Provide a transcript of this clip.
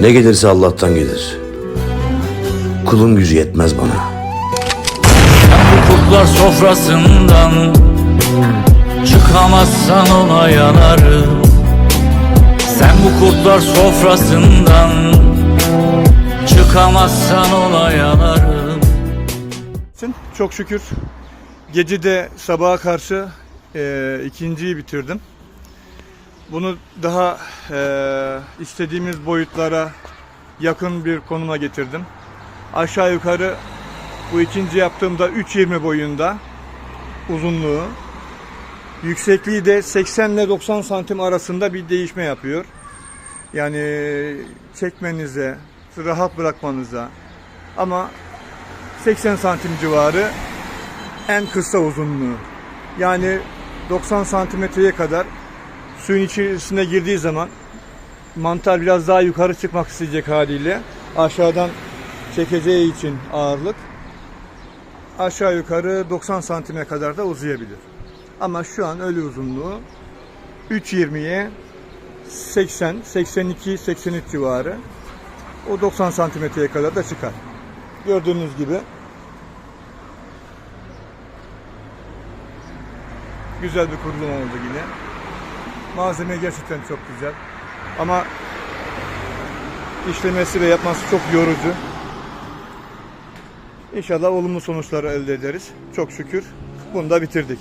Ne gelirse Allah'tan gelir. Kulun gücü yetmez bana. Bu kurtlar sofrasından Çıkamazsan ona yanarım Sen bu kurtlar sofrasından Çıkamazsan ona yanarım çok şükür gece de sabaha karşı e, ikinciyi bitirdim. Bunu daha e, istediğimiz boyutlara yakın bir konuma getirdim. Aşağı yukarı bu ikinci yaptığımda 3.20 boyunda uzunluğu. Yüksekliği de 80 ile 90 santim arasında bir değişme yapıyor. Yani çekmenize, rahat bırakmanıza ama 80 santim civarı en kısa uzunluğu. Yani 90 santimetreye kadar suyun içerisine girdiği zaman mantar biraz daha yukarı çıkmak isteyecek haliyle aşağıdan çekeceği için ağırlık aşağı yukarı 90 santime kadar da uzayabilir. Ama şu an ölü uzunluğu 3.20'ye 80, 82, 83 civarı. O 90 santimetreye kadar da çıkar. Gördüğünüz gibi güzel bir kurulum oldu yine. Malzeme gerçekten çok güzel. Ama işlemesi ve yapması çok yorucu. İnşallah olumlu sonuçları elde ederiz. Çok şükür bunu da bitirdik.